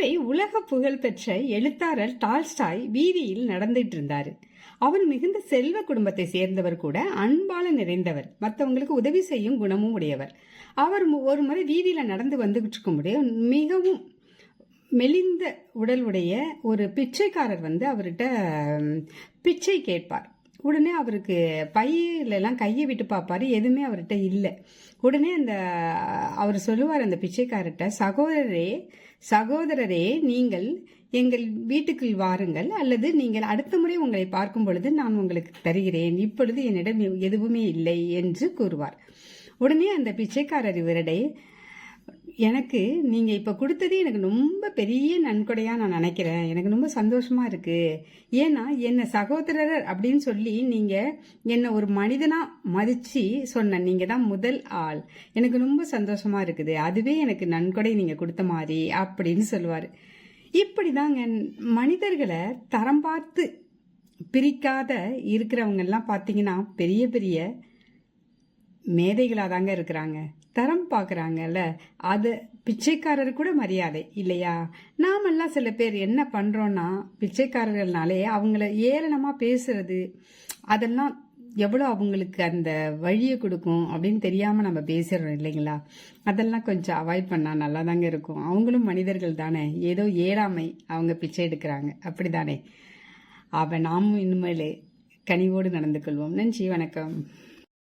ஒருமுறை உலக புகழ்பெற்ற எழுத்தாளர் டால்ஸ்டாய் வீதியில் நடந்துட்டு இருந்தாரு அவர் மிகுந்த செல்வ குடும்பத்தை சேர்ந்தவர் கூட அன்பால நிறைந்தவர். மற்றவங்களுக்கு உதவி செய்யும் குணமும் உடையவர். அவர் ஒரு முறை வீதியில் நடந்து வந்துகிட்டு இருக்கும்போதே மிகவும் மெலிந்த உடல் உடைய ஒரு பிச்சைக்காரர் வந்து அவர்கிட்ட பிச்சை கேட்பார். உடனே அவருக்கு பையிலெல்லாம் கையை விட்டு பார்ப்பாரு. எதுவுமே அவர்கிட்ட இல்லை. உடனே அந்த அவர் சொல்லுவார் அந்த பிச்சைக்காரர்கிட்ட சகோதரரே சகோதரரே நீங்கள் எங்கள் வீட்டுக்குள் வாருங்கள். அல்லது நீங்கள் அடுத்த முறை உங்களை பார்க்கும் பொழுது நான் உங்களுக்கு தருகிறேன். இப்பொழுது என்னிடம் எதுவுமே இல்லை என்று கூறுவார். உடனே அந்த பிச்சைக்காரர் இவரிடையே எனக்கு நீங்கள் இப்போ கொடுத்தது எனக்கு ரொம்ப பெரிய நன்கொடையாக நான் நினைக்கிறேன். எனக்கு ரொம்ப சந்தோஷமாக இருக்குது ஏன்னா என்ன சகோதரர் அப்படின்னு சொல்லி நீங்கள் என்னை ஒரு மனிதனாக மதித்து சொன்ன நீங்கள் தான் முதல் ஆள். எனக்கு ரொம்ப சந்தோஷமா இருக்குது. அதுவே எனக்கு நன்கொடை நீங்கள் கொடுத்த மாதிரி அப்படின்னு சொல்லுவாரு. இப்படிதாங்க மனிதர்களை தரம் பார்த்து பிரிக்காத இருக்கிறவங்கெல்லாம் பார்த்தீங்கன்னா பெரிய பெரிய மேதைகளாக தாங்க இருக்கிறாங்க. தரம் பார்க்குறாங்கல்ல அது பிச்சைக்காரர் கூட மரியாதை இல்லையா? நாமெல்லாம் சில பேர் என்ன பண்ணுறோன்னா பிச்சைக்காரர்கள்னாலே அவங்கள ஏளனமாக பேசுறது அதெல்லாம் எவ்வளோ அவங்களுக்கு அந்த வழியை கொடுக்கும் அப்படின்னு தெரியாமல் நம்ம பேசுகிறோம் இல்லைங்களா? அதெல்லாம் கொஞ்சம் அவாய்ட் பண்ணால் நல்லா தாங்க இருக்கும். அவங்களும் மனிதர்கள் தானே. ஏதோ ஏழாமை அவங்க பிச்சை எடுக்கிறாங்க. அப்படி தானே அவன் நாமும் இனிமேல் கனிவோடு நடந்து கொள்வோம். நன்றி வணக்கம்.